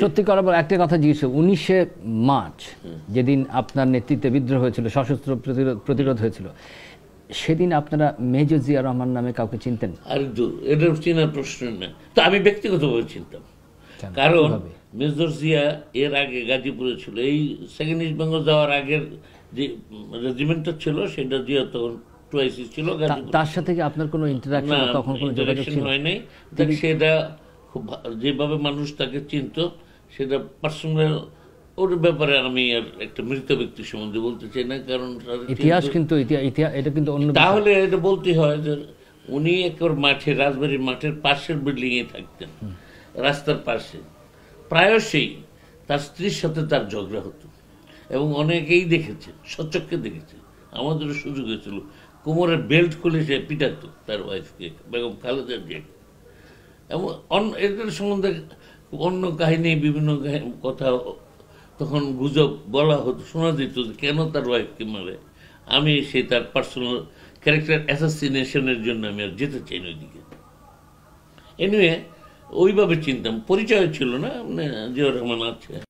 সত্যি করা বলে একটা কথা জিজ্ঞেস উনিশে মার্চ যেদিন আপনার নেতৃত্বে বিদ্রোহ হয়েছিল সশস্ত্র প্রতিরোধ প্রতিরোধ হয়েছিল সেদিন আপনারা মেজর জিয়া রহমান নামে কাউকে চিনতেন? আর এটা চেনার প্রশ্ন না তো আমি ব্যক্তিগতভাবে চিনতাম। কারণ? মেজর জিয়া এর আগে গাজীপুরে ছিল। এই সেকেন্ড ইস্ট বেঙ্গল যাওয়ার আগের যে রেজিমেন্টটা ছিল সেটা জিয়া তখন টুয়াইসি ছিল তার সাথে কি আপনার কোনো ইন্টারাকশন তখন কোনো যোগাযোগ ছিল? নাই। সেটা খুব যেভাবে মানুষ তাকে চিনত সেটা পার্সোনাল ওর ব্যাপারে আমি আর একটা মৃত ব্যক্তি সম্বন্ধে বলতে চাই না কারণ ইতিহাস কিন্তু এটা কিন্তু অন্য তাহলে এটা বলতে হয় যে উনি একর মাঠে রাজবাড়ির মাঠের পাশের বিল্ডিং এ থাকতেন রাস্তার পাশে। প্রায়শই তার স্ত্রীর সাথে তার ঝগড়া হতো এবং অনেকেই দেখেছে সচক্ষে দেখেছে। আমাদেরও সুযোগ হয়েছিল। কোমরের বেল্ট খুলে সে পিটাতো তার ওয়াইফকে বেগম খালেদা জিয়াকে। এবং অন্য এটার সম্বন্ধে অন্য কাহিনী, বিভিন্ন কথা তখন গুজব বলা হতো, শোনা যেত কেন তার ওয়াইফকে মারে। আমি সে তার পার্সোনাল ক্যারেক্টার অ্যাসাসিনেশনের জন্য আমি আর যেতে চাই না ওইদিকে। এনিওয়ে ওইভাবে চিনতাম। পরিচয় ছিল না জিয়া রহমান আছে।